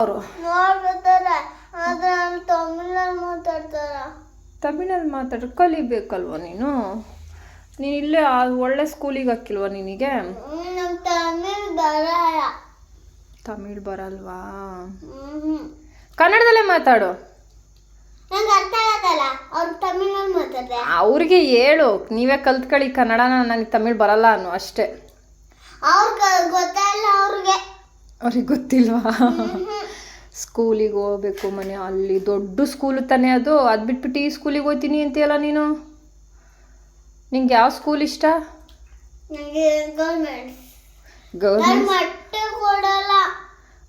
ಅವರು? ತಮಿಳಲ್ಲಿ ಮಾತಾಡ ಕಲಿಬೇಕಲ್ವ ನೀನು? ನೀನು ಇಲ್ಲೇ ಒಳ್ಳೆ ಸ್ಕೂಲಿಗೆ ಹಾಕಿಲ್ವ ನಿನಗೆ? ತಮಿಳ್ ಬರಲ್ವಾ? ಕನ್ನಡದಲ್ಲೇ ಮಾತಾಡು. ಅವ್ರಿಗೆ ಹೇಳು ನೀವೇ ಕಲ್ತ್ಕೊಳ್ಳಿ ಕನ್ನಡನ ನನಗೆ ತಮಿಳ್ ಬರಲ್ಲ ಅನ್ನು ಅಷ್ಟೇ ಅವ್ರಿಗೆ ಅವ್ರಿಗೆ. ಅವ್ರಿಗೆ ಗೊತ್ತಿಲ್ವಾ? ಸ್ಕೂಲಿಗೆ ಹೋಗ್ಬೇಕು ಮನೆ ಅಲ್ಲಿ ದೊಡ್ಡ ಸ್ಕೂಲ್ ತಾನೇ ಅದು. ಅದು ಬಿಟ್ಬಿಟ್ಟು ಈ ಸ್ಕೂಲಿಗೆ ಹೋಗ್ತೀನಿ ಅಂತೀಯಲ್ಲ ನೀನು? ನಿಂಗೆ ಯಾವ ಸ್ಕೂಲ್ ಇಷ್ಟ?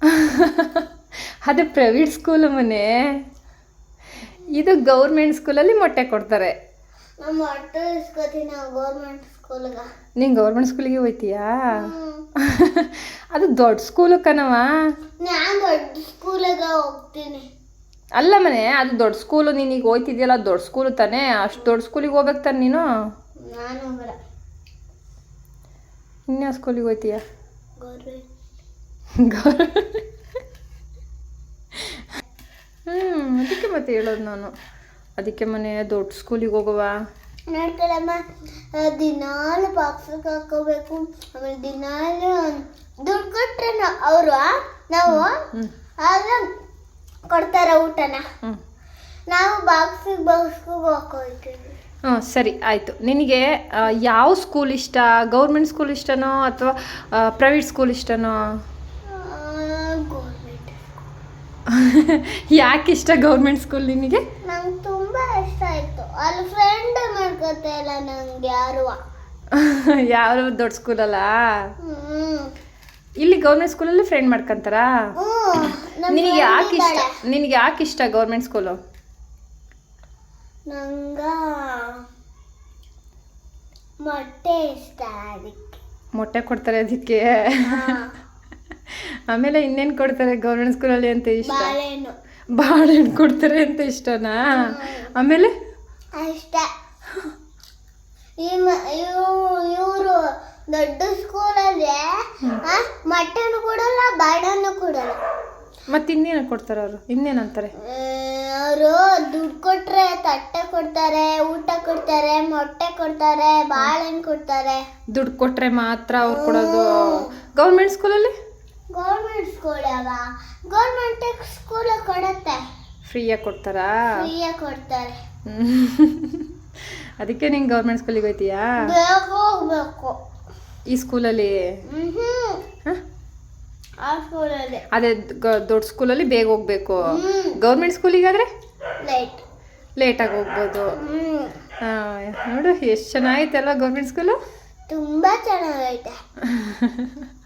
ಅದು ಪ್ರೈವೇಟ್ ಸ್ಕೂಲು ಮನೆ. ಇದು ಗೌರ್ಮೆಂಟ್ ಸ್ಕೂಲಲ್ಲಿ ಮೊಟ್ಟೆ ಕೊಡ್ತಾರೆ. ನಾನು ಗೌರ್ಮೆಂಟ್ ನೀನು ಗೌರ್ಮೆಂಟ್ ಸ್ಕೂಲಿಗೆ ಹೋಗ್ತೀಯಾ ಅದು ದೊಡ್ಡ ಸ್ಕೂಲು ಕಣವ ನಾನು ದೊಡ್ಡ ಸ್ಕೂಲಿಗೆ ಹೋಗ್ತೀನಿ. ಅಲ್ಲ ಮನೆ ಅದು ದೊಡ್ಡ ಸ್ಕೂಲು ನೀನು ಈಗ ಹೋಯ್ತಿದ್ಯಲ್ಲ ಅದು ದೊಡ್ಡ ಸ್ಕೂಲ್ ತಾನೇ? ಅಷ್ಟು ದೊಡ್ಡ ಸ್ಕೂಲಿಗೆ ಹೋಗ್ಬೇಕು ತಾನೆ ನೀನು? ನಾನು ಇನ್ಯಾವ ಸ್ಕೂಲಿಗೆ ಹೋಯ್ತೀಯ? ಹ್ಞೂ ಅದಕ್ಕೆ ಮತ್ತೆ ಹೇಳೋದು ನಾನು. ಅದಕ್ಕೆ ಮನೆ ದೊಡ್ಡ ಸ್ಕೂಲಿಗೆ ಹೋಗುವ. ನೋಡ್ಕೊಳಮ್ಮ ದಿನಾಲು ಬಾಕ್ಸಿಗೆ ಹಾಕೋಬೇಕು. ಆಮೇಲೆ ದಿನಾಲು ದುಡ್ಡು ಕೊಟ್ರೆ ಅವರು ನಾವು ಆದರೆ ಆಗ ಕೊಡ್ತಾರೆ ಊಟನ. ನಾವು ಬಾಕ್ಸಿಗೆ ಬಾಕ್ಸ್ಗೆ ಹ್ಞೂ ಸರಿ ಆಯಿತು. ನಿನಗೆ ಯಾವ ಸ್ಕೂಲ್ ಇಷ್ಟ? ಗೌರ್ಮೆಂಟ್ ಸ್ಕೂಲ್ ಇಷ್ಟನೋ ಅಥವಾ ಪ್ರೈವೇಟ್ ಸ್ಕೂಲ್ ಇಷ್ಟನೋ? ಯಾಕೆ ಇಷ್ಟ ಗೌರ್ಮೆಂಟ್ ಸ್ಕೂಲ್ ನಿನಗೆ ನಂಗೆ ತುಂಬ ಇಷ್ಟ ಆಯಿತು. ಅಲ್ಲಿ ಫ್ರೆಂಡ್ ಮಾಡ್ಕೋತಾ ಇಲ್ಲ ನಂಗೆ ಯಾರು. ಯಾವ ದೊಡ್ಡ ಸ್ಕೂಲಲ್ಲ ಇಲ್ಲಿ ಗೌರ್ಮೆಂಟ್ ಸ್ಕೂಲಲ್ಲಿ ಫ್ರೆಂಡ್ ಮಾಡ್ಕೊಂತಾರಾ? ನಿನಗೆ ಯಾಕೆ ಇಷ್ಟ. ನಿನಗೆ ಯಾಕೆ ಇಷ್ಟ ಗೌರ್ಮೆಂಟ್ ಸ್ಕೂಲು ನಂಗ ಮೊಟ್ಟೆ ಇಷ್ಟ ಅದಕ್ಕೆ ಮೊಟ್ಟೆ ಕೊಡ್ತಾರೆ ಅದಕ್ಕೆ. ಆಮೇಲೆ ಇನ್ನೇನು ಕೊಡ್ತಾರೆ ಗೌರ್ಮೆಂಟ್ ಸ್ಕೂಲಲ್ಲಿ ಅಂತ ಇಷ್ಟ? ಬಾಳೆಹಣ್ಣು. ಬಾಳೆಹಣ್ಣು ಕೊಡ್ತಾರೆ ಅಂತ ಇಷ್ಟನಾ? ಆಮೇಲೆ? ಇಷ್ಟ ಇವರು ದೊಡ್ಡ ಸ್ಕೂಲಲ್ಲಿ ಮಟನ್ ಕೊಡಲ್ಲ ಬಾಳೆಹಣ್ಣು ಕೊಡಲ್ಲ. ಮತ್ತೆ ಇನ್ನೇನು ಕೊಡ್ತಾರೆ ಅವರು? ಇನ್ನೇನಂತಾರೆ ಅವರು ದುಡ್ಡು ಕೊಟ್ರೆ ತಟ್ಟೆ ಕೊಡ್ತಾರೆ ಊಟ ಕೊಡ್ತಾರೆ ಮೊಟ್ಟೆ ಕೊಡ್ತಾರೆ ಬಾಳೆಹಣ್ಣು ಕೊಡ್ತಾರೆ. ದುಡ್ಡು ಕೊಟ್ರೆ ಮಾತ್ರ ಅವ್ರು ಕೊಡೋದು. ಗೌರ್ಮೆಂಟ್ ಸ್ಕೂಲಲ್ಲಿ ಗೌರ್ಮೆಂಟ್ ಸ್ಕೂಲ್ ಯಾವ ಗೌರ್ಮೆಂಟ್ ಸ್ಕೂಲ್ ಕೊಡತ್ತೆ. ಫ್ರೀಯಾಗಿ ಕೊಡ್ತಾರಾ? ಫ್ರೀಯಾಗಿ ಕೊಡ್ತಾರೆ. ಅದಕ್ಕೆ ನೀನು ಗೌರ್ಮೆಂಟ್ ಸ್ಕೂಲಿಗೆ ಹೋಗ್ತೀಯಾ ಬೇಗ ಹೋಗ್ಬೇಕು. ಈ ಸ್ಕೂಲಲ್ಲಿ ಆ ಸ್ಕೂಲಲ್ಲಿ ಅದೇ ದೊಡ್ಡ ಸ್ಕೂಲಲ್ಲಿ ಬೇಗ ಹೋಗ್ಬೇಕು. ಗೌರ್ಮೆಂಟ್ ಸ್ಕೂಲಿಗಾದ್ರೆ ಲೇಟ್ ಲೇಟಾಗಿ ಹೋಗ್ಬೋದು. ನೋಡು ಎಷ್ಟು ಚೆನ್ನಾಗಿತ್ತಲ್ಲ ಗೌರ್ಮೆಂಟ್ ಸ್ಕೂಲು ತುಂಬಾ ಚೆನ್ನಾಗೈತೆ.